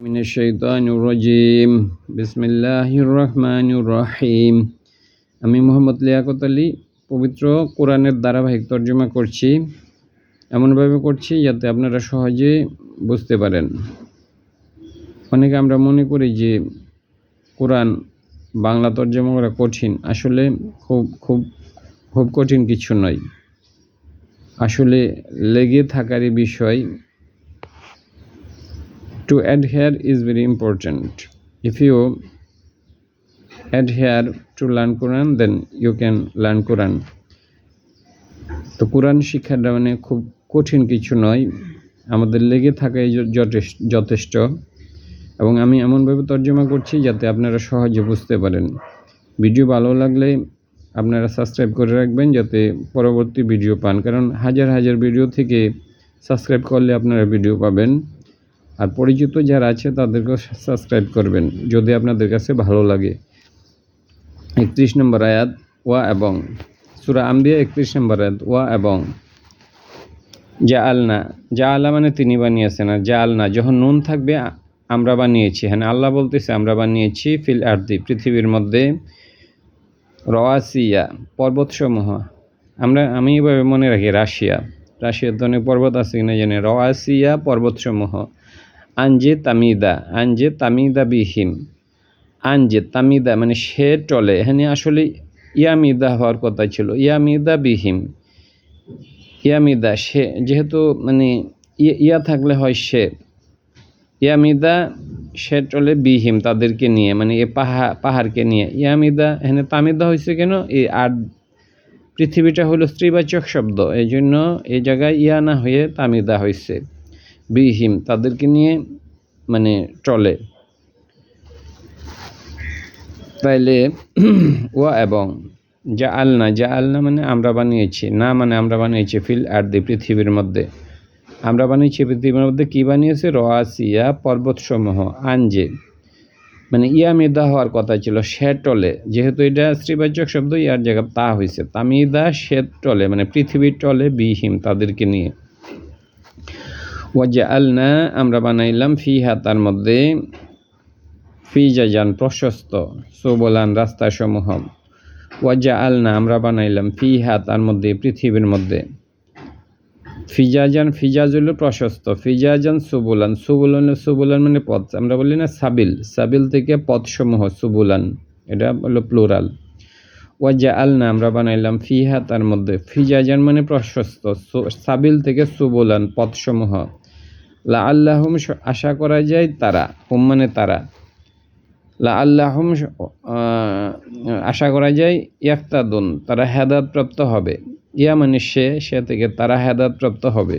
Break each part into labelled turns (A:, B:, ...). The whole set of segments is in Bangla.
A: من الشيطان الرجيم بسم الله الرحمن الرحيم আমি মোহাম্মদ লিয়াকত আলী পবিত্র কোরআনের ধারাবাহিক তর্জমা করছি এমনভাবে করছি যাতে আপনারা সহজে বুঝতে পারেন অনেকে আমরা মনে করি যে কোরআন বাংলা তর্জমা করা কঠিন আসলে খুব খুব খুব কঠিন কিছু নয় আসলে লেগে থাকারই বিষয় to adhere is very important. If you adhere to learn quran, then you can learn quran. তো কোরআন শিক্ষাটা মানে খুব কঠিন কিছু নয়। আমাদের লেগে থাকাই যথেষ্ট। এবং আমি এমনভাবে তর্জমা করছি যাতে আপনারা সহজে বুঝতে পারেন। ভিডিও ভালো লাগলে আপনারা সাবস্ক্রাইব করে রাখবেন যাতে পরবর্তী ভিডিও পান। কারণ হাজার হাজার ভিডিও থেকে সাবস্ক্রাইব করলে আপনারা ভিডিও পাবেন। আর পরিচিত যারা আছে তাদেরকেও সাবস্ক্রাইব করবেন, যদি আপনাদের কাছে ভালো লাগে। একত্রিশ নম্বর আয়াত, ওয়া এবং, সুরা আম্বিয়া একত্রিশ নম্বর আয়াত, ওয়া এবং যা আলনা যা আল্লাহ মানে তিনি বানিয়েছেন আর যা আলনা যখন নুন থাকবে আমরা বানিয়েছি। হ্যাঁ আল্লাহ বলতেছে, আমরা বানিয়েছি ফিল আর্দি, পৃথিবীর মধ্যে রওয়াসিয়া, পর্বতসমূহ। আমরা, আমি এভাবে মনে রাখি রাশিয়া। রাশিয়ার অনেক পর্বত আছে কিনা জানি রওয়াসিয়া, পর্বতসমূহ। আঞ্জে তামিদা আঞ্জে তামিদা বিহিম। আঞ্জে তামিদা মানে সে টলে। এখানে আসলে ইয়ামিদা হওয়ার কথা ছিল। ইয়ামিদা বিহিম। ইয়ামিদা, সে যেহেতু মানে ইয়া- থাকলে হয় সে। ইয়ামিদা, সে টলে বিহিম তাদেরকে নিয়ে মানে এ পাহা, পাহাড়কে নিয়ে। ইয়ামিদা, এখানে তামিদা হয়েছে কেন? এই আর পৃথিবীটা হলো স্ত্রীবাচক শব্দ। এই জন্য এই জায়গায় ইয়া না হয়ে তামিদা হয়েছে। বিহিম, তাদেরকে নিয়ে মানে চলে। তাইলে, ওয়া এবং যা আলনা যা আলনা মানে আমরা বানিয়েছি, না মানে আমরা বানিয়েছি ফিল আর দি পৃথিবীর মধ্যে। আমরা বানিয়েছি পৃথিবীর মধ্যে কি বানিয়েছে? রোয়াসিয়া পর্বতসমূহ, আঞ্জে। মানে ইয়ামিদা হওয়ার কথা ছিল শেটলে যেহেতু এটা শ্রীবাচক শব্দ, ইয়ার জায়গা তা হয়েছে তামিদা শেটলে মানে পৃথিবীর টলে বিহিম তাদেরকে নিয়ে। ওয়াজা আলনা আমরা বানাইলাম ফিহা, তার মধ্যে ফিজাজান প্রশস্ত, সুবলান রাস্তাসমূহ। ওয়াজা আলনা আমরা বানাইলাম ফিহা, তার মধ্যে, পৃথিবীর মধ্যে। ফিজাজান ফিজাজ হলো প্রশস্ত, ফিজাজান সুবুলান। সুবুলান সুবুলান মানে পথ। আমরা বলি না সাবিল। সাবিল থেকে পথসমূহ, সুবুলান। এটা হলো প্লুরাল। ওয়াজা আলনা আমরা বানাইলাম ফিহা, তার মধ্যে। ফিজাজান মানে প্রশস্ত সাবিল থেকে সুবুলান পথসমূহ। লা আল্লাহম আশা করা যায় তারা, হুম মানে তারা। লা আল্লাহম আশা করা যায় ইয়াক্তাদুন, তারা হেদাত প্রাপ্ত হবে। ইয়া মানে সে সে থেকে তারা হেদাত প্রাপ্ত হবে।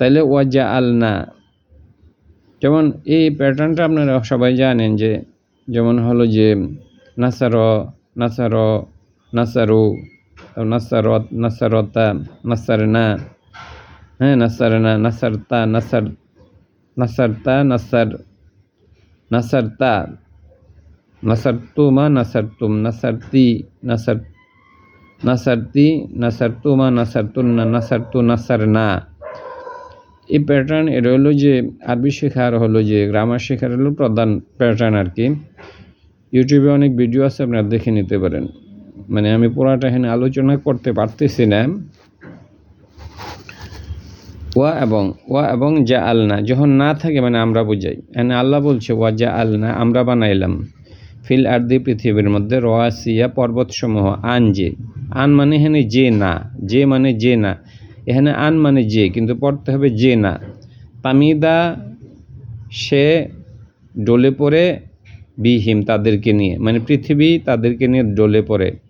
A: তাইলে ওয়াজা আলনা যেমন এই প্যাটার্নটা আপনারা সবাই জানেন যে, যেমন হলো যে, নাসার নাসার, নাসারু, নাসারত, নাসারতা, নাসারনা হ্যাঁ নাসারনা নাসারতা নাসার নাসারতা নাসার নাসারতা নাসারতুমা নাসারতুম নাসারতি নাসার নাসারতি নাসারতুমা নাসারতুন্না নাসারতু নাসারনা এই প্যাটার্ন এটা হলো যে আরবি শেখার হলো যে গ্রামার শেখার হলো প্রধান প্যাটার্ন আর কি। ইউটিউবে অনেক ভিডিও আছে, আপনারা দেখে নিতে পারেন। মানে আমি পুরাটা এখানে আলোচনা করতে পারতেছি না। ওয়া এবং ওয়া এবং যা আলনা যখন না থাকে মানে আমরা বুঝাই। এখানে আল্লাহ বলছে, ওয়া যা আলনা আমরা বানাইলাম। ফিল আর্দি, পৃথিবীর মধ্যে রোয়াসিয়া পর্বতসমূহ, আন যে। আন মানে এখানে যে না, যে মানে যে না। এখানে আন মানে যে, কিন্তু পড়তে হবে যে না। তামিদা, সে ডলে পড়ে, বিহিম তাদেরকে নিয়ে। মানে পৃথিবী তাদেরকে নিয়ে ডলে পড়ে।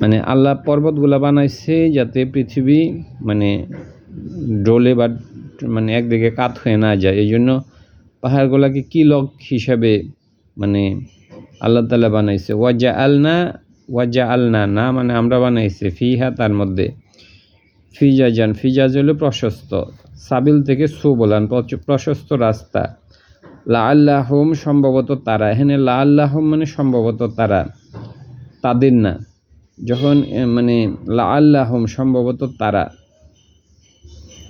A: মানে আল্লাহ পর্বতগুলা বানাইছে যাতে পৃথিবী মানে ডোলে বা মানে একদিকে কাত হয়ে না যায়। এই জন্য পাহাড়গুলাকে কি লক হিসাবে মানে আল্লাহ তালা বানাইছে। ওয়াজা আলনা ওয়াজা আলনা না মানে আমরা বানাইছে। ফিহা তার মধ্যে। ফিজাজান, ফিজাজ হলো প্রশস্ত। সাবিল থেকে সুবলান, প্রচ- প্রশস্ত রাস্তা। লা আল্লাহম সম্ভবত তারা। এখানে লা আল্লাহম মানে সম্ভবত তারা। তাদের না। যখন মানে লা আল্লাহম সম্ভবত তারা।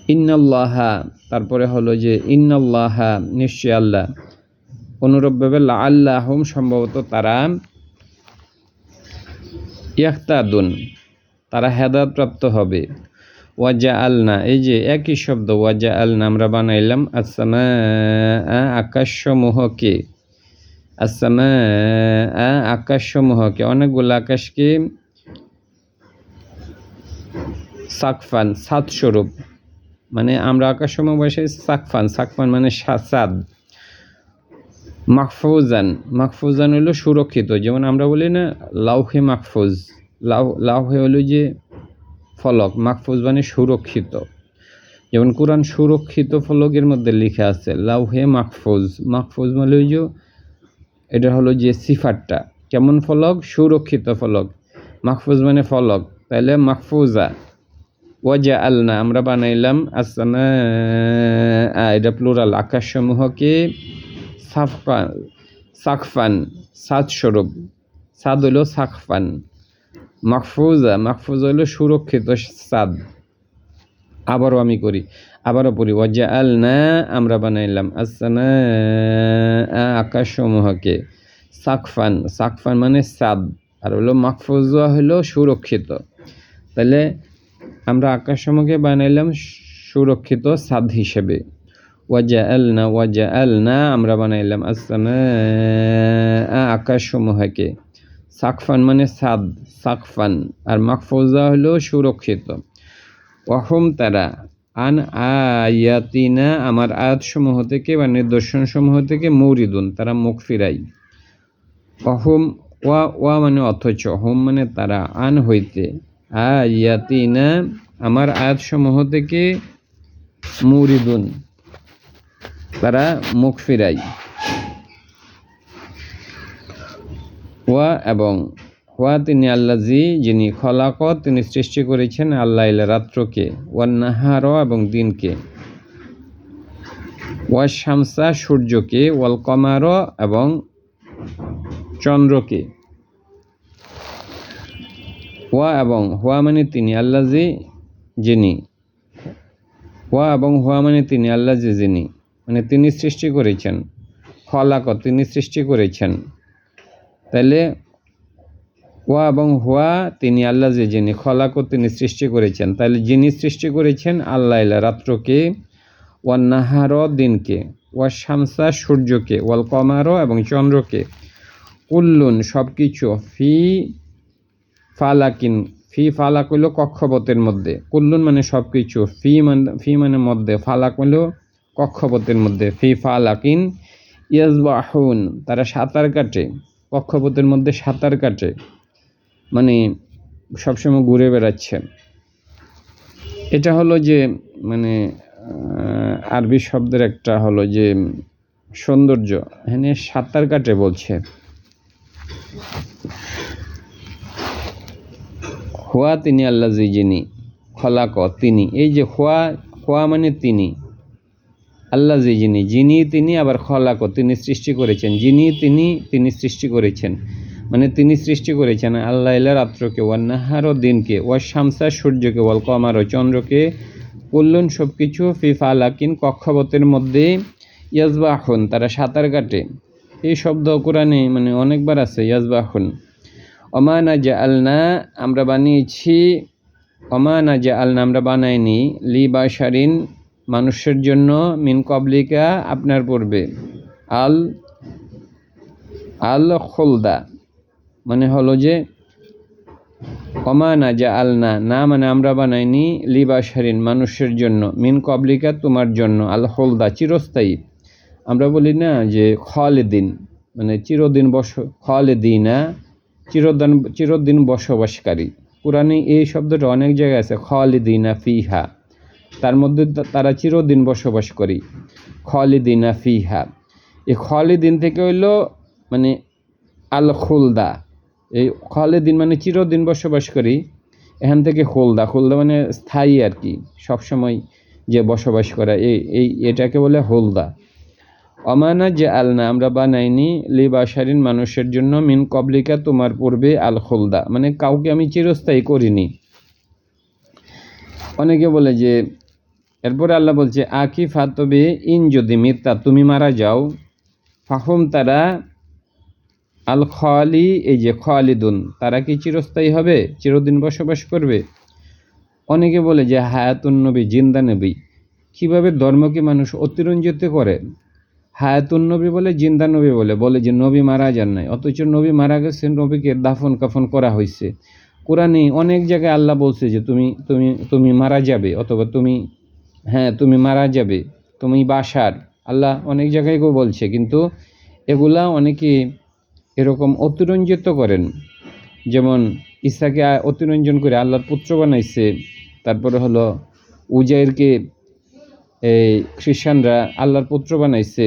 A: ইন্নাল্লাহা, তারপরে হলো যে, ইন্নাল্লাহা নিশ্চয় আল্লাহ। অনুরূপভাবে লা আল্লাহম সম্ভবত তারা ইয়াক্তাদুন তারা হেদায়ত প্রাপ্ত হবে। ওয়াজা আলনা এই যে, একই শব্দ ওয়াজা আলনা আমরা বানাইলাম আসামা আকাশসমূহকে। আসামা আকাশসমূহকে, অনেকগুলো আকাশকে সাকফান সাত স্বরূপ মানে আমরা আকাশসমূহ বসে সাকফান। সাকফান মানে সাদ মাহফুজান। মাহফুজান হলো সুরক্ষিত। যেমন আমরা বলি না, লাউহে মাহফুজ। লাউ, লাউহে হলো যে ফলক। মাহফুজ মানে সুরক্ষিত। যেমন কোরআন সুরক্ষিত ফলকের মধ্যে লেখা আছে, লাউহে মাহফুজ। মাহফুজ মানে ওই যে, এটা হলো যে সিফারটা কেমন ফলক? সুরক্ষিত ফলক। মাহফুজ মানে ফলক। তাহলে মাহফুজা। ওয়াজা আলনা আমরা বানাইলাম আসামা এটা প্লুরাল আকাশসমূহকে সাফান সাকফান সাদ স্বরূপ সাদ হইল সাকফান মাহফুজা, মাহফুজ হইল সুরক্ষিত সাদ। আবারও আমি করি, আবারও পড়ি ওয়াজা আলনা আমরা বানাইলাম আসামা আকাশসমূহকে সাকফান সাকফান মানে সাদ। আর হলো মাহফুজা হইল সুরক্ষিত। তাহলে আমরা আকাশসমূহকে বানাইলাম সুরক্ষিত সাদ হিসেবে। ওয়াজা আলনা ওয়াজা আলনা আমরা বানাইলাম আসামা আকাশসমূহকে সাকফান মানে সাদ, সাকফান। আর মাহফুজা হলো সুরক্ষিত। অহম তারা, আন আয়াতিনা, আমার আয়াতসমূহ থেকে বা নিদর্শনসমূহ থেকে মৌরিদুন, তারা মুখ ফিরাই। অহম ওয়া ওয়া মানে অথচ, হোম মানে তারা, আন হইতে। আয়াতিনা আমার আয়াতসমূহ থেকে মৌরিদুন, তারা মুখ ফিরাই। ওয়া এবং ওয়া তিনি আল্লাজি যিনি খলাক তিনি সৃষ্টি করেছেন আল্লাহ রাত্রকে ওয়ান নাহার এবং দিনকে। ওয়া শামসা সূর্যকে, ওয়াল কমার এবং চন্দ্রকে। ওয়া এবং হুয়া মানে তিনি আল্লাজি যিনি ওয়া এবং হুয়া মানে তিনি আল্লাজি যিনি মানে তিনি সৃষ্টি করেছেন। খলাক তিনি সৃষ্টি করেছেন। তাহলে ওয়া এবং হুয়া তিনি আল্লাহ যে যিনি খলাক তিনি সৃষ্টি করেছেন। তাহলে যিনি সৃষ্টি করেছেন, আল্লাহ রাত্রকে, ওয়ান নাহার দিনকে ওয়া শামসা সূর্যকে, ওয়াল কমারো এবং চন্দ্রকে, কুল্লুন সব কিছু ফি ফালাকিন, ফি ফালাক হইল কক্ষপথের মধ্যে। কুল্লুন মানে সব কিছু ফি মানে ফি মানে মধ্যে, ফালাক হইল কক্ষপথের মধ্যে। ফি ফালাকিন ইয়াজবাহুন, তারা সাঁতার কাটে। কক্ষপথের মধ্যে সাঁতার কাটে। মানে সবসময় ঘুরে বেড়াচ্ছে। এটা হলো যে মানে আরবি শব্দের একটা হলো যে, সৌন্দর্য। এখানে সাঁতার কাটে বলছে। হোয়া তিনি আল্লাহ যিনি, খলাক তিনি। এই যে হোয়া হোয়া মানে তিনি। আল্লাহ যে যিনি যিনি তিনি আবার খলাক তিনি সৃষ্টি করেছেন। যিনি তিনি তিনি সৃষ্টি করেছেন। মানে তিনি সৃষ্টি করেছেন আল্লাহ ইলা রাত্রকে ওয়ান নাহার ও দিনকে, ওয়া শামসা সূর্যকে, ওয়াল কমার ও চন্দ্রকে কল্যাণ সব কিছু ফিফা আলাকিন কক্ষপথের মধ্যে ইয়াজবাহন তারা সাঁতার কাটে। এই শব্দ কোরআনে মানে অনেকবার আছে ইয়াজবাহন অমানা জা আলনা আমরা বানিয়েছি অমানা জা আলনা আমরা বানাইনি। লি বাসারিন মানুষের জন্য, মিন কবলিকা আপনার পূর্বে। আল আল খোলদা মানে হলো যে অমানা যা আলনা না মানে আমরা বানাইনি লিবাসারিন মানুষের জন্য। মিন কবলিকা তোমার জন্য, আল হোলদা চিরস্থায়ী। আমরা বলি না যে, খলেদিন মানে চিরদিন বস, খলেদিনা চিরদিন চিরদিন বসবাসকারী। কোরআনে এই শব্দটা অনেক জায়গায় আছে, খলেদিনা ফিহা। তার মধ্যে তারা চিরদিন বসবাস করি। খলিদিনা ফিহা। এই খলিদিন থেকে হইল মানে আল খুলদা এই খলিদিন মানে চিরদিন বসবাস করি। এখান থেকে খুলদা খুলদা মানে স্থায়ী আর কি। সবসময় যে বসবাস করা, এই এই, এটাকে বলে হোলদা অমানা যে আলনা আমরা বানাইনি লিবাসারিন মানুষের জন্য মিন কবলিকা তোমার পূর্বে আল খুলদা মানে কাউকে আমি চিরস্থায়ী করিনি। অনেকে বলে যে, এরপরে আল্লাহ বলছে, আকি ফাতবে ইন যদি মিথ্যা তুমি মারা যাও, ফাহুম তারা আল খালি এই যে খালিদুন, তারা কি চিরস্থায়ী হবে? চিরদিন বসবাস করবে? অনেকে বলে যে, হায়াতুন নবী, জিন্দা নবী, কীভাবে ধর্মকে মানুষ অতিরঞ্জিত করে? হায়াতুন নবী বলে, জিন্দা নবী বলে বলে যে নবী মারা যান নাই। অথচ নবী মারা গেছে নবীকে দাফন কাফন করা হয়েছে কোরআনে অনেক জায়গায় আল্লাহ বলছে যে তুমি তুমি তুমি মারা যাবে, অথবা তুমি হ্যাঁ তুমি মারা যাবে, তুমি বাসার। আল্লাহ অনেক জায়গায় বলছে, কিন্তু এগুলা অনেকে এরকম অতিরঞ্জিত করেন। যেমন ঈসাকে অতিরঞ্জন করে আল্লাহর পুত্র বানাইছে, তারপরে হলো উজাইরকে এই খ্রিস্টানরা আল্লাহর পুত্র বানাইছে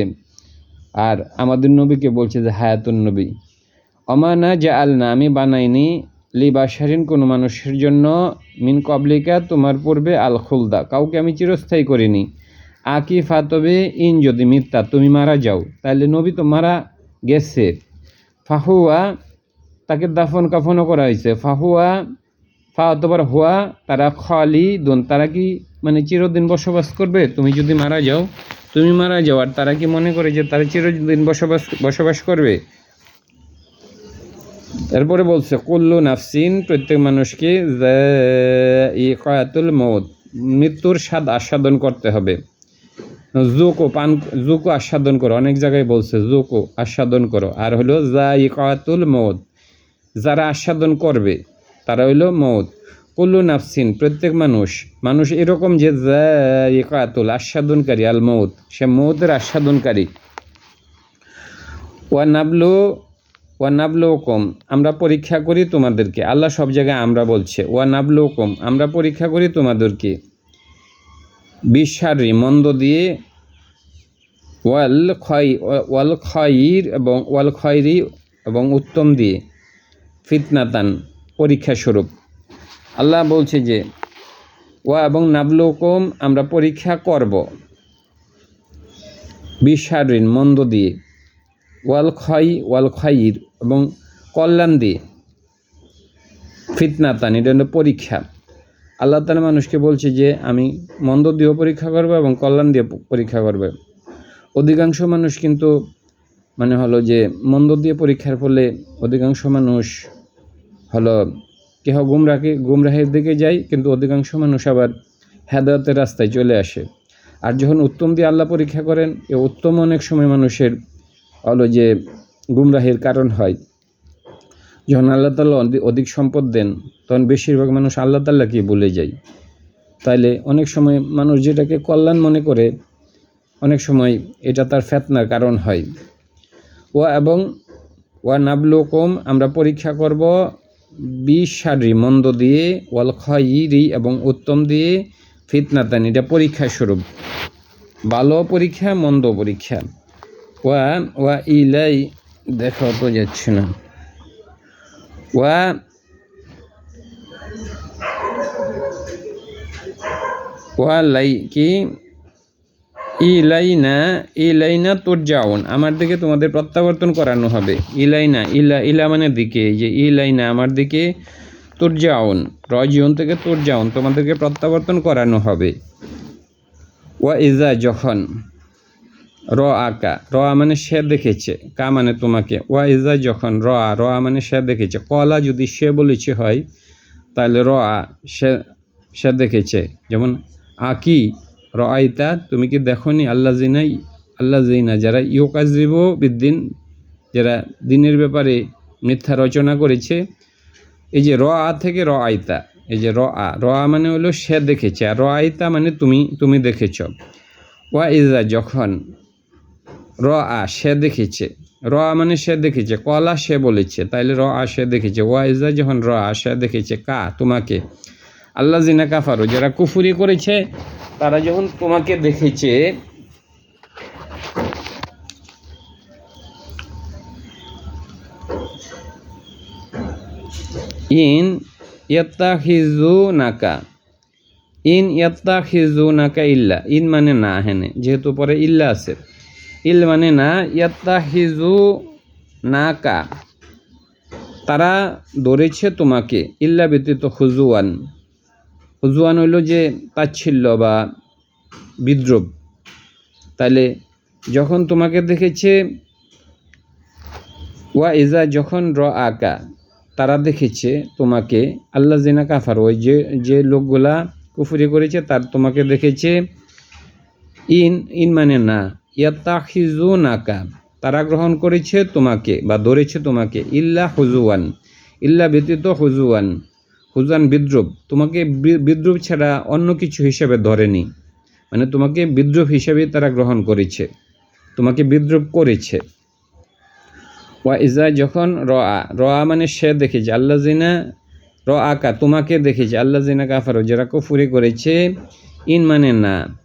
A: আর আমাদের নবীকে বলছে যে হায়াতুন নবী। অমানা যে আলনা আমি বানাইনি লি বাসারিন কোনো মানুষের জন্য, মিন কবলিকা তোমার পূর্বে আল খুলদা কাউকে আমি চিরস্থায়ী করিনি। আকি ফাতবে ইন যদি মিথ্যা, তুমি মারা যাও, তাহলে নবী তো মারা গেছে। ফাহুয়া, তাকে দাফন কাফনও করা হয়েছে। ফাহুয়া ফা অতবার হুয়া, তারা খালি, দোন, তারা কি মানে চিরদিন বসবাস করবে? তুমি যদি মারা যাও, তুমি মারা যাও, আর তারা কি মনে করে যে তারা চিরদিন বসবাস বসবাস করবে? তারপরে বলছে, কুল্লু নাফসিন, প্রত্যেক মানুষকে কয়াতুল মৌত মৃত্যুর স্বাদ আস্বাদন করতে হবে। জুকো, পান, জুকো আস্বাদন করো। অনেক জায়গায় বলছে, জুকো আস্বাদন করো। আর হলো জা ইকাতুল মৌত যারা আস্বাদন করবে। তারা হইল মৌত কুল্লু নাফসিন, প্রত্যেক মানুষ মানুষ এরকম যে জা ইকাতুল আস্বাদনকারী, আল মৌত সে মৌতের আস্বাদনকারী। ওয়া নাবলু, ওয়া নাবলুকুম, আমরা পরীক্ষা করি তোমাদেরকে, আল্লাহ সব জায়গায় আমরা বলছে, ওয়া নাবলুকুম, আমরা পরীক্ষা করি তোমাদেরকে। বিশ্বারি মন্দ দিয়ে, ওয়াল খয় ওয়াল খয়ির এবং, ওয়াল খয়রি এবং উত্তম দিয়ে, ফিতনাতান। পরীক্ষা স্বরূপ। আল্লাহ বলছে যে, ওয়া এবং নাবলুকুম, আমরা পরীক্ষা করব। বিশ্বারিন মন্দ দিয়ে। ওয়াল খয় ওয়াল খয়ির এবং কল্যাণ দিয়ে। ফিতনাতান, এটা হলো পরীক্ষা। আল্লাহ তালা মানুষকে বলছে যে, আমি মন্দ দিয়েও পরীক্ষা করব এবং কল্যাণ দিয়ে পরীক্ষা করবে। অধিকাংশ মানুষ কিন্তু মানে হলো যে, মন্দ দিয়ে পরীক্ষার ফলে অধিকাংশ মানুষ হলো কেহ গুমরাকে গুমরাহের দিকে যায় কিন্তু অধিকাংশ মানুষ আবার হেদায়তের রাস্তায় চলে আসে। আর যখন উত্তম দিয়ে আল্লাহ পরীক্ষা করেন, এ উত্তম অনেক সময় মানুষের হলো যে গুমরাহের কারণ হয়। যখন আল্লাহ তাল্লাহ অধিক সম্পদ দেন, তখন বেশিরভাগ মানুষ আল্লাহ তাল্লাহকে বলে যায়। তাইলে অনেক সময় মানুষ যেটাকে কল্যাণ মনে করে, অনেক সময় এটা তার ফেতনার কারণ হয়। ও এবং ওয়া নাবলুকুম, আমরা পরীক্ষা করব বিশারি মন্দ দিয়ে, ওয়াল খয়রি এবং উত্তম দিয়ে ফিতনাতান এটা পরীক্ষা স্বরূপ ভালো পরীক্ষা, মন্দ পরীক্ষা। ওয়া ওয়া ইলাই, দেখা তো যাচ্ছে না। ওয়া ওয়া লাই কি ইলাইনা ইলাইনা তোর যাওন আমার দিকে তোমাদের প্রত্যাবর্তন করানো হবে। ইলাইনা, ইলা ইলা মানে দিকে। যে ইলাইনা আমার দিকে তোর যাওন রজিয়ন থেকে তোর যাওন তোমাদেরকে প্রত্যাবর্তন করানো হবে। ওয়া ইজা যখন র আকা। র মানে সে দেখেছে। কা মানে তোমাকে। ওয়া ইজা যখন র আ র মানে সে দেখেছে। কলা যদি সে বলেছে হয়, তাহলে র আ সে সে দেখেছে। যেমন আকি র আইতা তুমি কি দেখনি আল্লাহ জিনাই আল্লাহ জিনা যারা ইয়োকাজিব বিদ্দিন, যারা দিনের ব্যাপারে মিথ্যা রচনা করেছে? এই যে র আ থেকে র আয়তা এই যে র আ র আ মানে হলো সে দেখেছে, আর র আয়তা মানে তুমি তুমি দেখেছ। ওয়া ইজা যখন র আ সে দেখেছে র আ মানে সে দেখেছে, কলা সে বলেছে, তাইলে র আ সে দেখেছে। ওয়া ইজা যখন র আ সে দেখেছে, কা, তোমাকে? আল্লাহ জিনা কাফারো, যারা কুফুরি করেছে তারা যখন তোমাকে দেখেছে, ইন নাকা ইন নাকা ইল্লা, ইন মানে না হেনে, যেহেতু পরে ইল্লা আছে। ইল মানে না ইয়াত্তাহিজু নাকা তারা ধরেছে তোমাকে, ইল্লা ব্যতীত হুজুয়ান হুজুয়ান হইল যে তাচ্ছিল্য বা বিদ্রুপ তাহলে যখন তোমাকে দেখেছে, ওয়া ইজা যখন র আকা তারা দেখেছে তোমাকে আল্লাহ জিনা কাফার, ওই যে যে লোকগুলা কুফুরি করেছে, তার তোমাকে দেখেছে, ইন ইন মানে না ইয়াত্তাখিজু নাকা তারা গ্রহণ করেছে তোমাকে বা ধরেছে তোমাকে, ইল্লা হুজুয়ান, ইল্লা ব্যতীত হুজুয়ান। হুজান বিদ্রুপ তোমাকে বি- বিদ্রুপ ছাড়া অন্য কিছু হিসেবে ধরেনি। মানে তোমাকে বিদ্রুপ হিসেবে তারা গ্রহণ করেছে। তোমাকে বিদ্রুপ করেছে। ওয়া ইজা যখন র আ মানে সে দেখেছে আল্লাহ জিনা র আকা তোমাকে দেখেছে আল্লাহ জিনা কাফারো, যারা কুফুরি করেছে, ইন মানে না।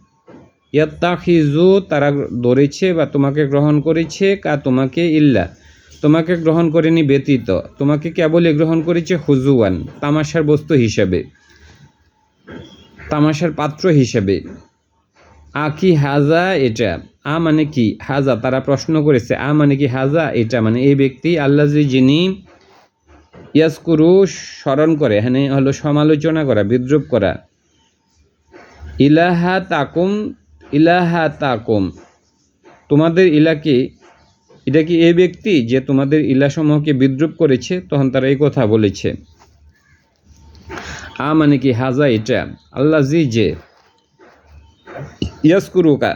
A: ইয়াত্তাখিজু তারা ধরেছে বা তোমাকে গ্রহণ করেছে, কা তোমাকে ইল্লা। তোমাকে গ্রহণ করেনি ব্যতীত। তোমাকে কেবলই গ্রহণ করেছে হুজুয়ান তামাশার বস্তু হিসেবে। তামাশার পাত্র হিসেবে। আ কি হাজা এটা? আ মানে কি? হাজা, তারা প্রশ্ন করেছে, আ মানে কি হাজা এটা? মানে এই ব্যক্তি আল্লাহ যিনি ইয়াসকুরু স্মরণ করে, এখানে হলো সমালোচনা করা, বিদ্রুপ করা। ইলাহা তাকুম ইলাহা তাকুম তোমাদের ইলাকে এটা কি এই ব্যক্তি যে তোমাদের ইলাসমূহকে বিদ্রুপ করেছে? তখন তারা এই কথা বলেছে। আ মানে কি হাজা এটা? আল্লাহ জি যে ইয়াসকুরুকা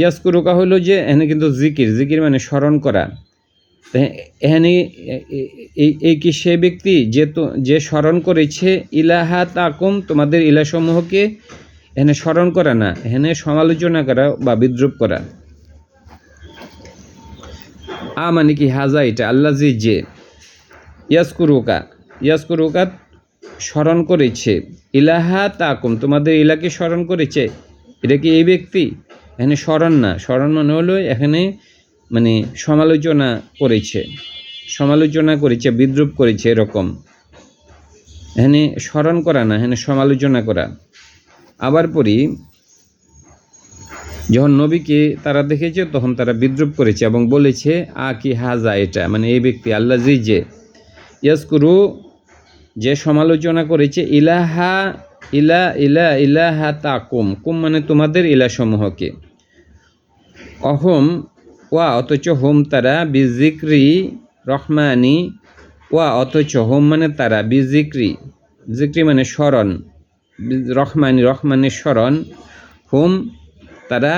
A: ইয়াসকুরুকা হলো যে, এখানে কিন্তু জিকির জিকির মানে স্মরণ করা। এখানে এই কি সে ব্যক্তি যে তো, যে স্মরণ করেছে, ইলাহা তাকুম, তোমাদের ইলাসমূহকে এখানে স্মরণ করা না, এখানে সমালোচনা করা বা বিদ্রুপ করা। আ মানে কি হাজা এটা? আল্লাহ জি যে। ইয়াসকুরুকা ইয়াসকুরুকা স্মরণ করেছে। ইলাহা তাকুম, তোমাদের ইলাকে স্মরণ করেছে। এটা কি এই ব্যক্তি? এখানে স্মরণ না, স্মরণ মানে হলো এখানে মানে সমালোচনা করেছে। সমালোচনা করেছে, বিদ্রুপ করেছে এরকম। এখানে স্মরণ করা না, এখানে সমালোচনা করা। আবার পড়ি যখন নবীকে তারা দেখেছে, তখন তারা বিদ্রুপ করেছে এবং বলেছে, আ কি হাজা এটা? মানে এই ব্যক্তি আল্লাহ জি যে ইয়াসকুরু যে সমালোচনা করেছে, ইলাহা, ইলা ইলা, ইলাহা তাকুম। কুম কুম মানে তোমাদের ইলাসমূহকে অহম, ওয়া, অথচ হোম তারা, বিজিক্রি, রহমানি, ওয়া, অথচ হোম মানে তারা, বিজিক্রি। জিক্রি মানে স্মরণ, রহমানি, রহমানের স্মরণ। হোম তারা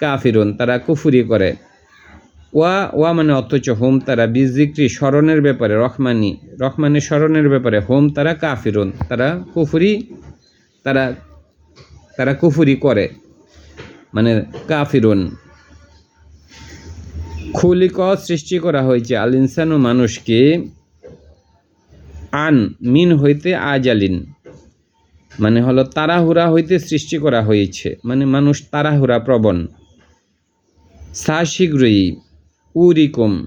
A: কাফিরুন, তারা কুফুরি করে। ওয়া ওয়া মানে অথচ হোম, তারা বিজিক্রি, স্মরণের ব্যাপারে, রহমানি রহমানের স্মরণের ব্যাপারে হোম, তারা কাফিরুন, তারা কুফুরি, তারা তারা কুফুরি করে মানে কাফিরুন। খুলিক সৃষ্টি করা হয়েছে আল ইনসানু মানুষকে আন, মিন হইতে আজালিন। মানে হলো তাড়াহুড়া হইতে সৃষ্টি করা হয়েছে মানে মানুষ তাড়াহুড়া প্রবণ। সা শীঘ্রই উরিকম,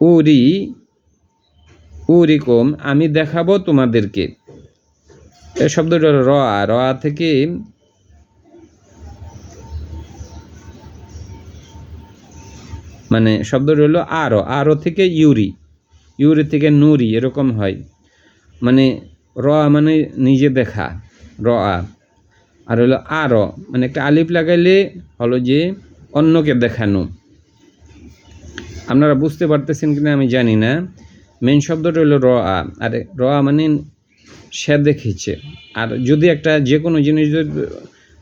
A: উরি, উরিকম, আমি দেখাবো তোমাদেরকে। এ শব্দটা র। র থেকে মানে শব্দটা হলো আরও। আরও থেকে ইউরি। ইউরি থেকে নুরি, এরকম হয়। মানে র মানে নিজে দেখা, র আ। আর হলো আর মানে একটা আলিফ লাগাইলে হলো যে অন্যকে দেখানো। আপনারা বুঝতে পারতেছেন কিনা আমি জানি না। মেন শব্দটা হলো র আ। আর র মানে সে দেখেছে। আর যদি একটা যে কোনো জিনিস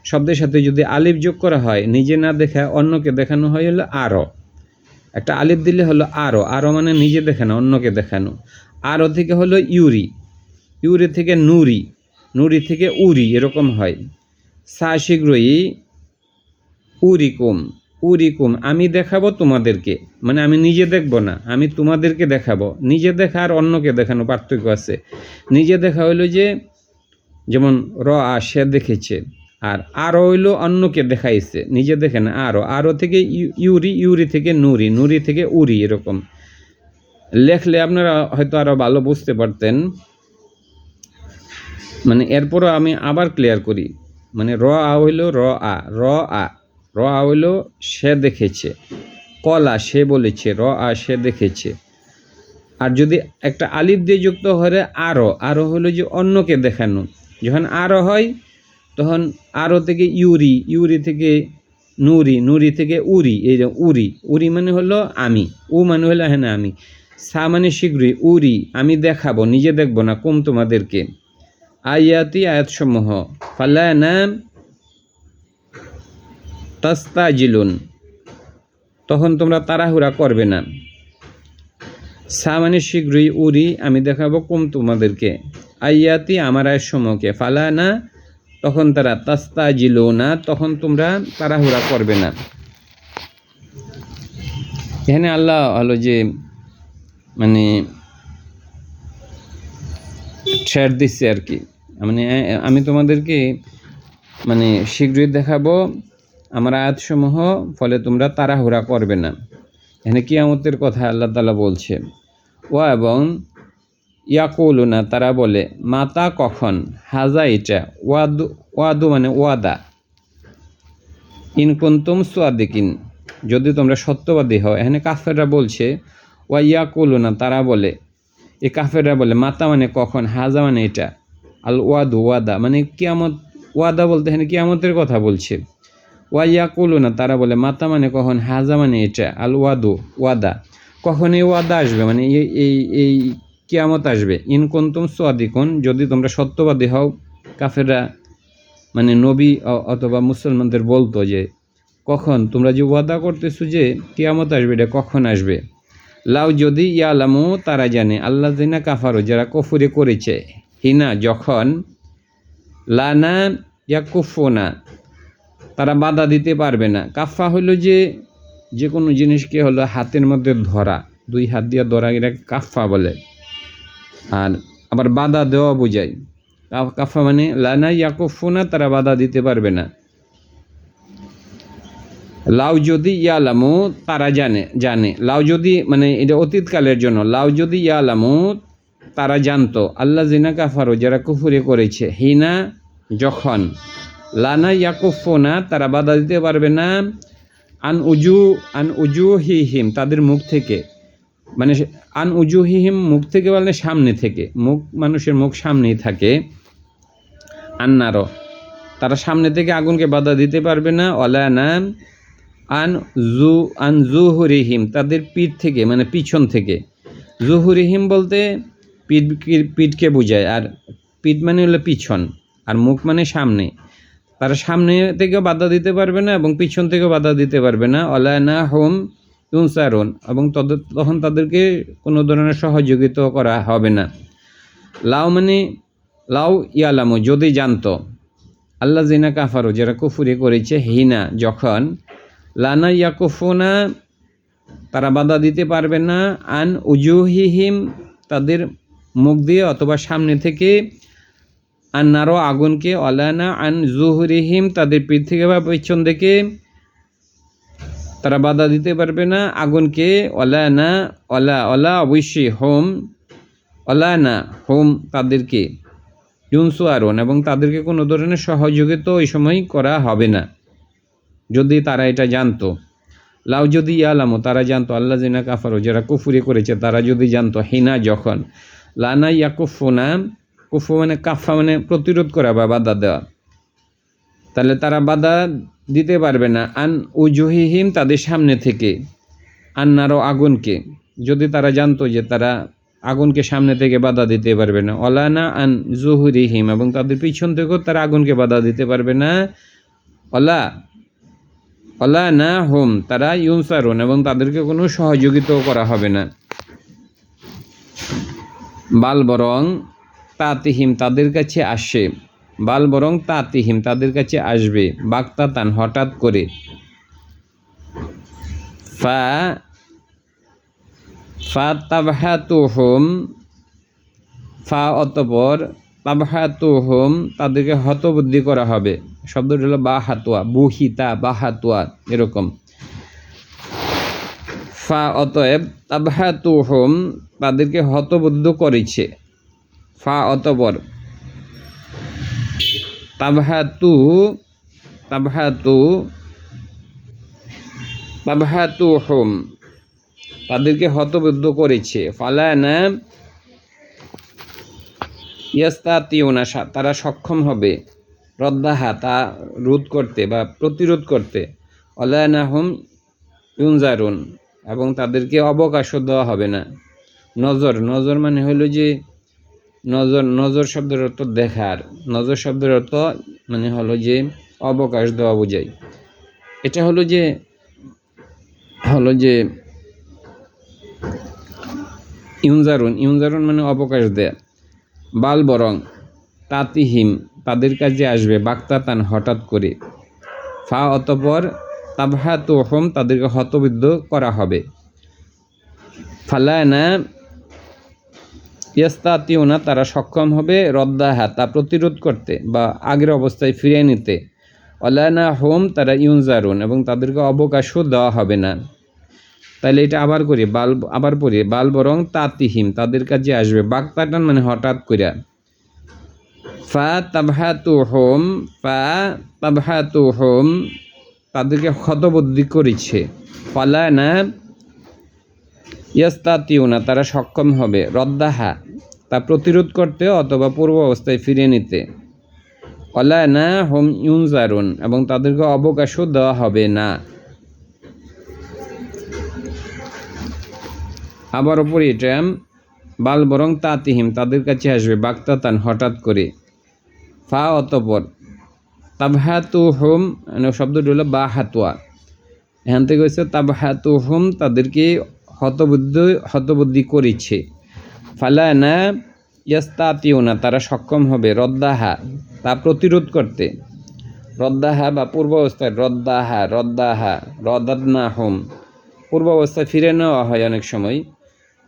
A: শব্দের সাথে যদি আলিফ যোগ করা হয়, নিজে না দেখা, অন্যকে দেখানো হয় হলো আরও একটা আলিফ দিলে হলো আরও আরও মানে নিজে দেখানো, অন্যকে দেখানো। আরও থেকে হলো ইউরি। ইউরি থেকে নুরি নুরি থেকে উরি এরকম হয়। সা শীঘ্রই উরিকুম উরিকুম, আমি দেখাবো তোমাদেরকে। মানে আমি নিজে দেখব না, আমি তোমাদেরকে দেখাবো। নিজে দেখা আর অন্যকে দেখানো পার্থক্য আছে। নিজে দেখা হইল যে, যেমন র, আ, সে দেখেছে, আর আরও হইল অন্যকে দেখাইছে। নিজে দেখে না, আরও। আরও থেকে ইউ- ইউরি ইউরি থেকে নুরি নুরি থেকে উরি এরকম। লেখলে আপনারা হয়তো আরও ভালো বুঝতে পারতেন। মানে এরপরও আমি আবার ক্লিয়ার করি। মানে র আ হইল র আ র আ র আ হইল সে দেখেছে কলা সে বলেছে, র আ সে দেখেছে। আর যদি একটা আলিফ দিয়ে যুক্ত হলে আরও আরও হলো যে অন্যকে দেখানো। যখন আরও হয়, তখন আরও থেকে ইউরি ইউরি থেকে নুরি নুরি থেকে উরি, এই যে উরি উরি মানে হলো আমি, উ মানে হলো হ্যাঁ আমি। সা মানে শীঘ্রই, উরি, আমি দেখাবো, নিজে দেখব না, কম তোমাদেরকে। আয়াতি আয়াতসমূহ। তাস্তা জিলুন তখন তোমরা তাড়াহুড়া করবে না। সা মানে শীঘ্রই উরি আমি দেখাবো কম তোমাদেরকে। আয়াতি আমার আয়ের সমূহকে ফালানা তখন তারা তাস্তা জিলো না তখন তোমরা তাড়াহুড়া করবে না। এখানে আল্লাহ হলো যে মানে ছেড় দিচ্ছে আর কি। মানে আমি তোমাদেরকে মানে শীঘ্রই দেখাবো আমার আয়াতসমূহ, ফলে তোমরা তাড়াহুড়া করবে না। এখানে কিয়ামতের কথা আল্লাহ তালা বলছে। ও এবং ইয়াকুলুনা, তারা বলে, মাতা কখন? হাজা এটা ওয়াদু ওয়াদু মানে ওয়াদা। ইনকুন্তুম সোয়াদিকিন যদি তোমরা সত্যবাদী হও। এখানে কাফেররা বলছে, ওয়া ইয়াকুলুনা তারা বলে এই কাফেররা বলে, মাতা মানে কখন, হাজা মানে এটা। আল ওয়াদু, ওয়াদা মানে কিয়ামত, ওয়াদা বলতে এখানে কিয়ামতের কথা বলছে। ওয়া না তারা বলে, মাতা মানে কখন, হাজা মানে এটা। আল ওয়াদু, ওয়াদা। কখন এই ওয়াদা আসবে? মানে এই এই এই কিয়ামত আসবে। ইনকোন ইনকুন্তুম সোয়াদিকুন যদি তোমরা সত্যবাদী হও, কাফেররা মানে নবী অথবা মুসলমানদের বলতো যে, কখন, তোমরা যে ওয়াদা করতেছো যে কিয়ামত আসবে, এটা কখন আসবে? লাউ যদি ইয়ালামু, তারা জানে আল্লাহ জিনা কাফারো, যারা কফুরে করেছে। হিনা যখন, লানা ইয়া কুফোনা তারা বাধা দিতে পারবে না। কাফা হলো যে যে কোনো জিনিসকে হলো হাতের মধ্যে ধরা, দুই হাত দিয়ে ধরা এটা কাফা বলে। আর আবার বাধা দেওয়া বোঝায়। কাফা মানে লানা ইয়াকুফুনা, তারা বাধা দিতে পারবে না। লাউ যদি ইয়ালামু, তারা জানে জানে। লাউ যদি মানে এটা অতীতকালের জন্য। লাউ যদি ইয়ালামু, তারা জানতো। আল্লাহ জিনা কাফারো, যারা কুফুরে করেছে, হিনা যখন, লানা ইয়াকুফোনা, তারা বাধা দিতে পারবে না। আন উজু আন উজু হি হিম তাদের মুখ থেকে। মানে আন উজু হি হিম মুখ থেকে বললে সামনে থেকে। মুখ, মানুষের মুখ সামনেই থাকে। আন্নারও তারা সামনে থেকে আগুনকে বাধা দিতে পারবে না। অলানা আন জু, আন জুহুরিহিম, তাদের পিঠ থেকে মানে পিছন থেকে। জুহুরিহিম বলতে পিঠ পিঠকে বোঝায়, আর পিঠ মানে হলো পিছন, আর মুখ মানে সামনে। তারা সামনে থেকে বাধা দিতে পারবে না এবং পিছন থেকে বাধা দিতে পারবে না। অলায়না হোম ইউনসারুন, এবং তখন তাদেরকে কোনো ধরনের সহযোগিতা করা হবে না। লাউ মানে লাউ ইয়ালামু, যদি জানতো। আল্লাহ জিনা কাফারো, যারা কুফুরি করেছে, হিনা, যখন লানা ইয়াকুফুনা, তারা বাধা দিতে পারবে না, আন উজুহিহিম, তাদের মুখ দিয়ে অথবা সামনে থেকে, আন নারো আগুনকে, অলানা আন জুহরিহিম, তাদের পিঠ থেকে বা পেছন থেকে তারা বাধা দিতে পারবে না, আগুনকে, অলানা, অলা অলা অবশ্যই হোম, অলানা হোম তাদেরকে ইউনসু আরন এবং তাদেরকে কোনো ধরনের সহযোগিতা ওই সময় করা হবে না। যদি তারা এটা জানতো। লাউ যদি ইয়ালামো, তারা জানতো আল্লাহ জিনা কাফারো, যারা কুফুরি করেছে, তারা যদি জানতো হিনা যখন। লানা ইয়াকুফুনা কুফু মানে কাফা মানে প্রতিরোধ করা বা বাধা দেওয়া। তাহলে তারা বাধা দিতে পারবে না। আন উজুহিহিম তাদের সামনে থেকে আন্নারও আগুনকে। যদি তারা জানতো যে তারা আগুনকে সামনে থেকে বাধা দিতে পারবে না। অলানা আন জুহুরিহিম, এবং তাদের পিছন থেকেও তারা আগুনকে বাধা দিতে পারবে না। অলা অলা না হোম তারা ইউনসারুন এবং তাদেরকে কোনো সহযোগিতাও করা হবে না। বাল বরং তাতিহিম তাদের কাছে আসে। বাল বরং তাতিহিম তাদের কাছে আসবে বাক্তাতান হঠাৎ করে। ফা ফা তাবহাতুহুম, ফা অতপর তাবহাতুহুম তাদেরকে হতবুদ্ধি করা হবে। শব্দটি হলো বা হাতুয়া বুহিতা বা হাতুয়া এরকম। ফা, অতএব তাবহাতুহুম, তাদেরকে হতবুদ্ধ করেছে। ফা অতপর তাবহাতু তাবহাতু তাবহাতু হোম তাদেরকে হতবুদ্ধ করেছে। ফালানা ইয়াস্তাতিউনা তারা সক্ষম হবে। রদ্দাহা তা রোধ করতে বা প্রতিরোধ করতে অলায়না হুম ইউনজারুন, এবং তাদেরকে অবকাশও দেওয়া হবে না। নজর নজর মানে হলো যে, নজর নজর শব্দের অর্থ দেখার, নজর শব্দের অর্থ মানে হলো যে, অবকাশ দেওয়া বোঝায়। এটা হলো যে হলো যে, ইউনজারুন ইউনজারুন মানে অবকাশ দেয়া। বাল বরং তাতিহিম, তাদের কাছে আসবে বাক্তাতান হঠাৎ করে। ফা অতপর তাবহা তো হোম তাদেরকে হতবিদ্ধ করা হবে। ফালায়না ইয়াস্তাতিওনা তারা সক্ষম হবে রদ্দাহা, তা প্রতিরোধ করতে বা আগের অবস্থায় ফিরিয়ে নিতে। অলায়না হোম তারা ইউনজারুন এবং তাদেরকে অবকাশও দেওয়া হবে না। তাহলে এটা আবার করি, বাল, আবার পড়ি, বাল বরং তাতিহিম, তাদের কাছে আসবে বাগতাটান মানে হঠাৎ করিয়া ফা তাবহাতু হোম ফা তাবহাতু হোম তাদেরকে হতবুদ্ধি করেছে। ফালায়না ইয়াস্তাতিউনা, তারা সক্ষম হবে। রদ্দাহা, তা প্রতিরোধ করতে অথবা পূর্ব অবস্থায় ফিরিয়ে নিতে। অলায়না হোম ইউনজারুন, এবং তাদেরকে অবকাশও দেওয়া হবে না। আবার ওপরে এটা, বাল বরং তাতিহিম, তাদের কাছে আসবে বাক্তাতান হঠাৎ করে। ফা অতপর তাবহাতু হোম মানে শব্দটি হলো বা হাতুয়া এখান থেকে হচ্ছে তাবহাতু হোম তাদেরকে হতবুদ্ধি হতবুদ্ধি করেছে। ফালানা ইয়াস্তাতিউনা, তারা সক্ষম হবে রদ্দাহা, তা প্রতিরোধ করতে। রদ্দাহা বা পূর্ব অবস্থায় রদ্দাহা রদ্দাহা রদাদনা হোম পূর্ব অবস্থায় ফিরে নেওয়া হয় অনেক সময়।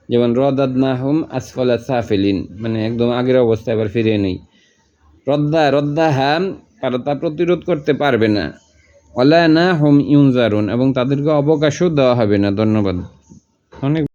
A: যেমন রদাদনা হোম আসফলা সাফেলিন মানে একদম আগের অবস্থায় আবার ফিরে নেই। রদ্দা রদ্দা হাম, তারা তা প্রতিরোধ করতে পারবে না। অলায়না হোম ইউনজারুন, এবং তাদেরকে অবকাশও দেওয়া হবে না। ধন্যবাদ। অনেক